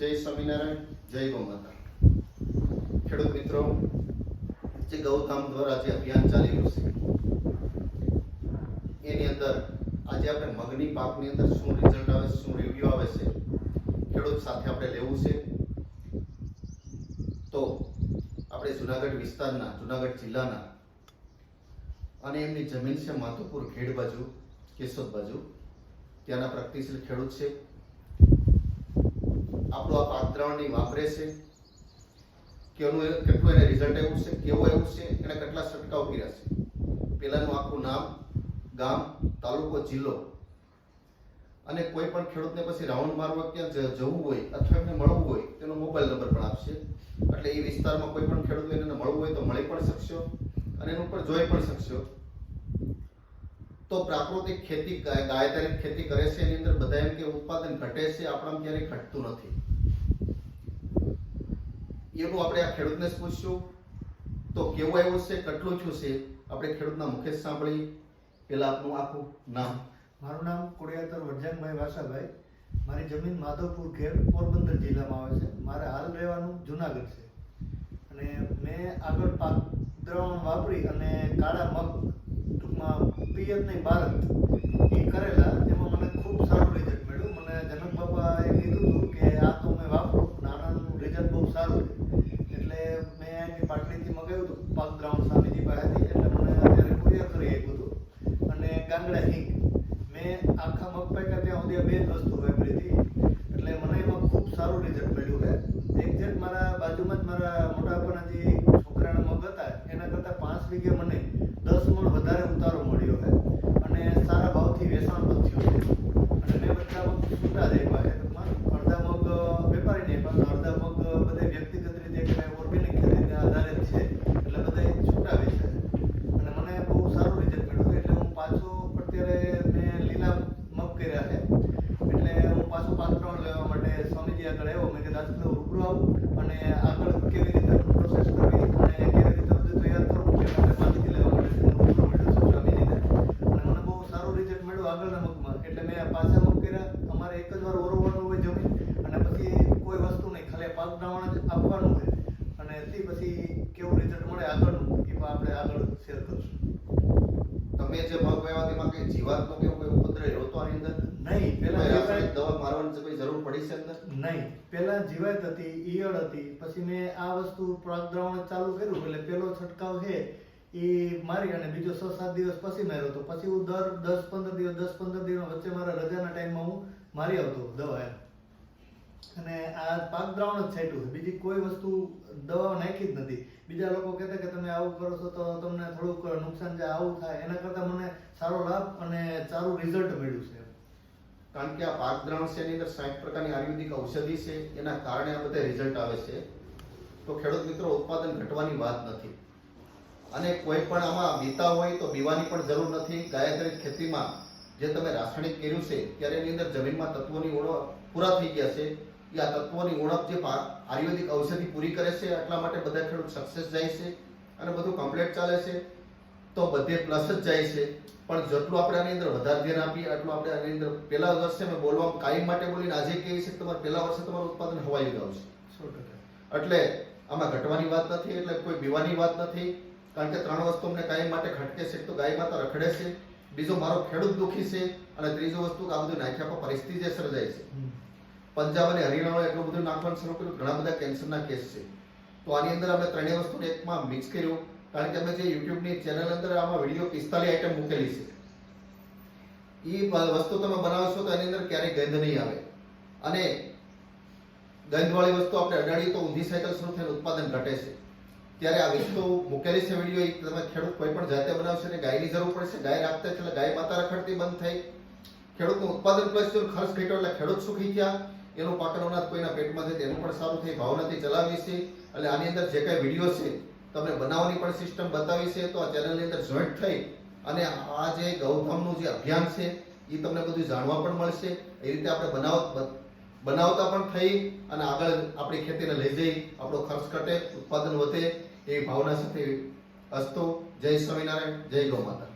જય સ્વામિનારાયણ, જય ગૌ માતા. ખેડૂત મિત્રો, જે ગૌધામ દ્વારા જે અભિયાન ચાલી રહ્યું છે, એની અંદર આજે આપણે મગની પાકની અંદર શું રિઝલ્ટ આવે છે શું રિવ્યુ આવે છે, ખેડૂત સાથે આપણે લેવું છે. તો આપણે જુનાગઢ વિસ્તારના, જુનાગઢ જિલ્લાના અને એમની જમીન છે માધુપુર ખેડ બાજુ કેશોદ બાજુ ત્યાંના પ્રગતિશીલ ખેડૂત છે. આપણું આ પાત્રણની વાપરે છે? એ- કેટલું એને રિઝલ્ટ આવ્યું છે? કેવું આવ્યું છે? એને કેટલા છંટકાવ કર્યા છે? પહેલાંનું આખું નામ, ગામ, તાલુકો, જિલ્લો. અને કોઈ પણ ખેડૂતને પછી રાઉન્ડ મારવા ક્યાં જવું હોય અથવા એમને મળવું હોય, તેનો મોબાઈલ નંબર પણ આપશે. એટલે એ વિસ્તારમાં કોઈ પણ ખેડૂત એને મળવું હોય તો મળી પણ શકશો અને એનું પણ જોઈ પણ શકશો. તો પ્રાકૃતિક ખેતી ગાય ગાય ખેતી કરે છે, એની અંદર બધા એમ કે ઉત્પાદન ઘટે છે, આપણામાં ક્યારેય ઘટતું નથી. એવું આપણે આ ખેડૂતને જ તો કેવું આવ્યું છે, કેટલું થયું છે, આપણે ખેડૂતના મુખે સાંભળી પેલા આપનું આખું નામ. મારું નામ કોડિયાતર વરજાંગભાઈ વાસાભાઈ. મારી જમીન માધવપુર ઘેર પોરબંદર જિલ્લામાં આવે છે. મારે હાલ રહેવાનું જુનાગઢ છે. અને મેં આગળ પાક દ્રાવણ વાપરી અને કાળા મગ ટૂંકમાં પિયત નહીં ભારત એ કરેલા એમાં મને ખૂબ સારું રિઝલ્ટ મળ્યું મને જનક બાપાએ કીધું હતું કે આ તો મેં વાપરું નાનાનું રિઝલ્ટ બહુ સારું છે એટલે મેં અહીંથી પાટલીથી મગાવ્યું હતું પાક દ્રાવણ સ્વામીજી પાસેથી એટલે મને અત્યારે કુરિયર કરી આપ્યું હતું અને ગાંગડા હિંગ મેં આખા મગ પાક્યા ત્યાં સુધી આ બે જ વસ્તુ વાપરી હતી એટલે મને એમાં ખૂબ સારું રિઝલ્ટ મળ્યું છે એક્ઝેક્ટ મારા બાજુમાં જ મારા મોટા બાપાના જે છોકરાના મગ હતા એના કરતાં પાંચ વીઘે મને દસ મણ વધારે ઉતારો મળ્યો છે અને સારા ભાવથી વેચાણ પણ થયું છે અને મેં બધા મગ છૂટા જ આપ્યા છે ટૂંકમાં અડધા મગ વેપારીને આપ્યા અને અડધા મગ બધે વ્યક્તિગત રીતે કે ઓર્ગેનિક ખેતીને આધારે જ છે એટલે બધા છૂટા વેચાય અને મને બહુ સારું રિઝલ્ટ મળ્યું એટલે હું પાછો અત્યારે મેં લીલા મગ કર્યા છે એટલે હું પાછો પાત્રણ લેવા માટે સ્વામીજી આગળ આવ્યો. મેં કીધું આજથી રૂબરૂ આવું અને આગળ કેવી રીતે પ્રોસેસ કરવી અને કેવી રીતે બધું તૈયાર કરવું એ માટે માહિતી લેવા માટે રૂબરૂ મળ્યો છું સ્વામીજીને. અને મને બહુ સારું રિઝલ્ટ મળ્યું આગળના મગમાં. એટલે મેં પાછા મગ કર્યા. અમારે એક જ વાર ઓરવવાનું હોય જમીન અને પછી કોઈ વસ્તુ નહીં. ખાલી પાક દ્રાવણ જ આપવાનું હોય. અને તે પછી કેવું રિઝલ્ટ મળે આગળનું એ પણ આપણે આગળ શેર કરીશું. તમે જે મગ વાવ્યા તેમાં કઈ જીવાતનો કે એવું કોઈ ઉપદ્રવ રહ્યો હતો આની અંદર? નહીં પેલા કોઈ જે રાસાયણિક કાંઈ- દવા કોઈ જરૂર પડી છે અંદર? નહીં. પેલા જીવાત હતી, ઈયળ હતી, પછી મેં આ વસ્તુ પ્રદ્રવણ ચાલુ કર્યું, એટલે પેલો છંટકાવ છે એ મારી અને બીજો છ સાત દિવસ પછી માર્યો હતો. પછી હું દર દસ પંદર દિવસ, દસ પંદર દિવસ વચ્ચે મારા રજાના ટાઈમમાં હું મારી આવતો દવા એમ. અને આ પાક દ્રાવણ જ છાંટ્યું બીજી કોઈ વસ્તુ દવા નાખી જ નથી. બીજા લોકો કહેતા કે તમે આવું કરો છો તો તમને થોડુંક નુકસાન જે આવું થાય, એના કરતાં મને સારો લાભ અને સારું રિઝલ્ટ મળ્યું છે. કારણ કે આ પાંચ દ્રાવણ છે, એની અંદર સાઠ પ્રકારની આયુર્વેદિક ઔષધિ છે, એના કારણે આ બધા રિઝલ્ટ આવે છે. તો ખેડૂત મિત્રો, ઉત્પાદન ઘટવાની વાત નથી. અને કોઈ પણ આમાં બીતા હોય તો બીવાની પણ જરૂર નથી. ગાયત્રી ખેતીમાં જે તમે રાસાયણિક કર્યું છે, ત્યારે એની અંદર જમીનમાં તત્વોની ઉણપ પૂરા થઈ ગયા છે. એ આ તત્વોની ઉણપ જે આયુર્વેદિક ઔષધિ પૂરી કરે છે, એટલા માટે બધા ખેડૂત સક્સેસ જાય છે અને બધું કમ્પ્લીટ ચાલે છે. તો બધે પ્લસ જ જાય છે. પણ જેટલું આપણે આની અંદર વધારે ધ્યાન આપીએ એટલું આપણે આની અંદર પહેલા વર્ષે મેં બોલવા કાયમ માટે બોલીને આજે કહીએ છે કે તમારે પહેલા વર્ષે તમારું ઉત્પાદન હવાઈ આવશે. એટલે આમાં ઘટવાની વાત નથી એટલે કોઈ બીવાની વાત નથી. કારણ કે ત્રણ વસ્તુ અમને કાયમ માટે ખટકે છે. તો ગાય માતા રખડે છે. બીજો મારો ખેડૂત દુખી છે. અને ત્રીજો વસ્તુ આ બધું નાખ્યા પર પરિસ્થિતિ જે સર્જાય છે. પંજાબ અને હરિયાણા એટલું બધું નાખવાનું શરૂ કર્યું. ઘણા બધા કેન્સરના કેસ છે. તો આની અંદર અમે ત્રણેય વસ્તુને એકમાં મિક્સ કર્યું. કારણ કે અમે જે યુટ્યુબની ચેનલ અંદર આમાં વીડિયો પિસ્તાલીસ આઈટમ મૂકેલી છે. એ વસ્તુ તમે બનાવશો તો એની અંદર ક્યારેય ગંધ નહીં આવે. અને ગંધવાળી વસ્તુ આપણે અડાડીએ તો ઊંધી સાયકલ શરૂ થઈને ઉત્પાદન ઘટે છે. ત્યારે આ વસ્તુ મૂકેલી છે વીડિયો એ તમે ખેડૂત કોઈ પણ જાતે બનાવશે ને ગાયની જરૂર પડશે. ગાય રાખતા એટલે ગાય માતા રખડતી બંધ થઈ. ખેડૂતનું ઉત્પાદન પ્લસ ખર્ચ ઘટ્યો એટલે ખેડૂત સુખી થયા. એનું પાકનો અનાજ કોઈના પેટમાં જાય તેનું પણ સારું થઈ ભાવનાથી ચલાવીએ છે એટલે આની અંદર જે કાંઈ વીડિયો છે તમને બનાવવાની પણ સિસ્ટમ બતાવી છે, તો આ ચેનલની અંદર જોઈન્ટ થઈ અને આ જે ગૌધામનું જે અભિયાન છે એ તમને બધું જાણવા પણ મળશે. એ રીતે આપણે બનાવ બનાવતા પણ થઈ અને આગળ આપણી ખેતીને લઈ જઈ, આપણો ખર્ચ ઘટે, ઉત્પાદન વધે, એવી ભાવના સાથે અસ્તો જય સ્વામિનારાયણ, જય ગૌ માતા.